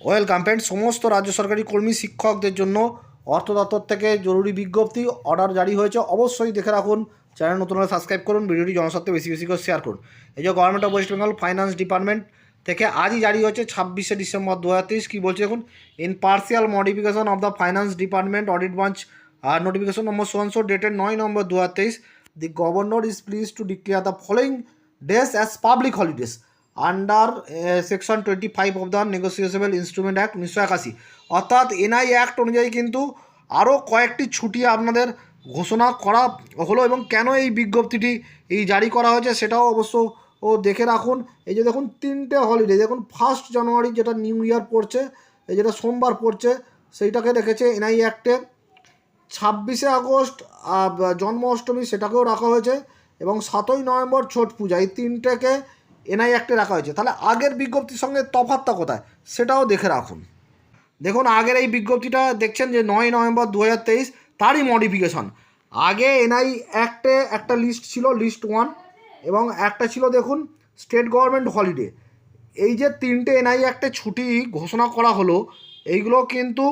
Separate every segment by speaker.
Speaker 1: Welcome friend সমস্ত রাজ্য সরকারি কর্মী, শিক্ষকদের জন্য অর্থ দপ্তর থেকে জরুরি বিজ্ঞপ্তি অর্ডার জারি হয়েছে। অবশ্যই দেখে রাখুন চ্যানেল নতুন হলে সাবস্ক্রাইব করুন, ভিডিওটি জনস্বার্থে বেশি বেশি করে শেয়ার করুন। এই যে government of West Bengal finance department থেকে আজই জারি হয়েছে ছাব্বিশে ডিসেম্বর দু হাজার তেইশ, কী বলছে দেখুন? In partial modification of the finance department audit branch R notification number সোয়ানশো ডেটেড নয় নম্বর দু হাজার তেইশ the governor is please to declare the following days as public holidays under section twenty five of the negotiable instrument act উনিশশো একাশি। অর্থাৎ NI act অনুযায়ী কিন্তু আরও কয়েকটি ছুটি আপনাদের ঘোষণা করা হলো এবং কেন এই বিজ্ঞপ্তিটি এই জারি করা হয়েছে সেটাও অবশ্য ও দেখে রাখুন। এই যে দেখুন, তিনটে হলিডে দেখুন ফার্স্ট জানুয়ারি যেটা নিউ ইয়ার পড়ছে, এই যেটা সোমবার পড়ছে, সেইটাকে রেখেছে এনআই অ্যাক্টে ছাব্বিশে আগস্ট জন্মাষ্টমী সেটাকেও রাখা হয়েছে এবং সাতই নভেম্বর ছট পূজা, এই তিনটেকে এনআই অ্যাক্টে রাখা হয়েছে। তাহলে আগের বিজ্ঞপ্তির সঙ্গে তফাৎটা কোথায়? সেটাও দেখে রাখুন। দেখুন, আগের এই বিজ্ঞপ্তিটা দেখছেন যে নয় নভেম্বর দু হাজার তেইশ, তারই মডিফিকেশন আগে এনআই অ্যাক্টে একটা লিস্ট ছিল লিস্ট ওয়ান এবং একটা ছিল দেখুন স্টেট গভর্নমেন্ট হলিডে এই যে তিনটে এনআই অ্যাক্টে ছুটি ঘোষণা করা হলো, এইগুলো কিন্তু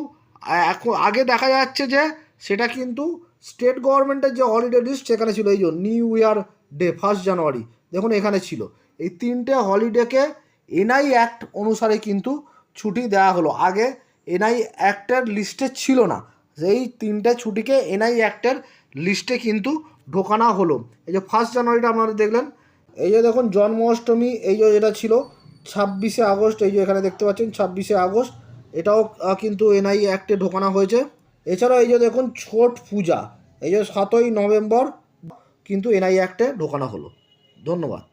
Speaker 1: এখন আগে দেখা যাচ্ছে যে সেটা কিন্তু স্টেট গভর্নমেন্টের যে হলিডে লিস্ট সেখানে ছিল এই যে new year day first January দেখুন, এখানে ছিল। এই তিনটে হলিডেকে এনআই অ্যাক্ট অনুসারে কিন্তু ছুটি দেওয়া হলো। আগে এনআই অ্যাক্টের লিস্টে ছিল না। সেই তিনটে ছুটিকে এনআই অ্যাক্টের লিস্টে কিন্তু ঢোকানো হলো। এই যে ফার্স্ট জানুয়ারিটা আপনারা দেখলেন, এই যে দেখুন জন্মাষ্টমী, এই যে যেটা ছিল ছাব্বিশে আগস্ট, এই যে এখানে দেখতে পাচ্ছেন ছাব্বিশে আগস্ট, এটাও কিন্তু এনআই অ্যাক্টে ঢোকানো হয়েছে। এছাড়াও এই যে দেখুন ছট পূজা, এই যে সাতই নভেম্বর, কিন্তু এনআই অ্যাক্টে ঢোকানো হলো। ধন্যবাদ।